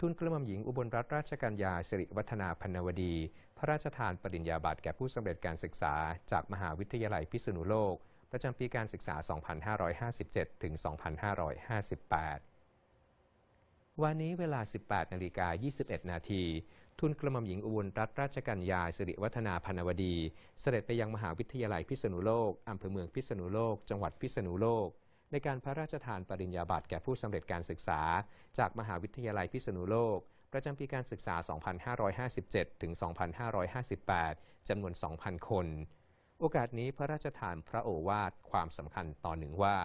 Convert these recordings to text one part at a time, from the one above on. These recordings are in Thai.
ทุนกระหม่อมหญิงอุบลรัตนราชกัญญาสิริวัฒนาพันวดี พระราชทานปริญญาบัตรแก่ผู้สำเร็จการศึกษา จากมหาวิทยาลัยพิษณุโลก ประจำปีการศึกษา 2557 ถึง 2558 วันนี้เวลา 18 นาฬิกา 21 นาทีทุนกระหม่อมหญิงอุบลรัตนราชกัญญาสิริวัฒนาพันวดี เสด็จไปยังมหาวิทยาลัยพิษณุโลกอำเภอเมืองพิษณุโลก จังหวัดพิษณุโลก ในการพระราชทานปริญญาบัตรแก่ผู้สำเร็จการศึกษา จากมหาวิทยาลัยพิษณุโลก ประจำปีการศึกษา 2557 ถึง 2558 จำนวน 2,000 คน โอกาสนี้พระราชทานพระโอวาทความสำคัญต่อหนึ่งว่า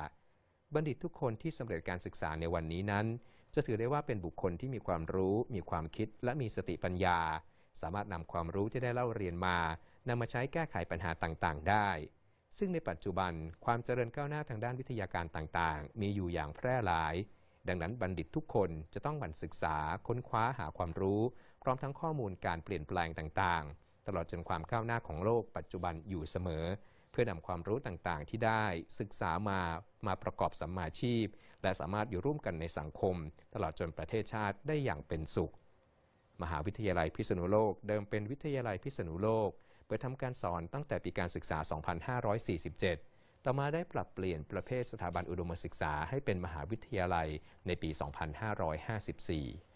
บัณฑิตทุกคนที่สำเร็จการศึกษาในวันนี้นั้น จะถือได้ว่าเป็นบุคคลที่มีความรู้ มีความคิด และมีสติปัญญา สามารถนำความรู้ที่ได้เล่าเรียนมานำมาใช้แก้ไขปัญหาต่างๆ ได้ ซึ่งในปัจจุบันความเจริญก้าวหน้าทางด้านวิทยาการต่างๆ มีอยู่อย่างแพร่หลาย ดังนั้นบัณฑิตทุกคนจะต้องหมั่นศึกษาค้นคว้าหาความรู้ พร้อมทั้งข้อมูลการเปลี่ยนแปลงต่างๆ ตลอดจนความก้าวหน้าของโลกปัจจุบันอยู่เสมอ เพื่อนำความรู้ต่างๆ ที่ได้ศึกษามามาประกอบสัมมาชีพ และสามารถอยู่ร่วมกันในสังคม ตลอดจนประเทศชาติได้อย่างเป็นสุข มหาวิทยาลัยพิษณุโลก เดิมเป็นวิทยาลัยพิษณุโลก ปิดทำการสอนตั้งแต่ปีการศึกษา 2547 ต่อมาได้ปรับเปลี่ยนประเภทสถาบันอุดมศึกษาให้เป็นมหาวิทยาลัยในปี 2554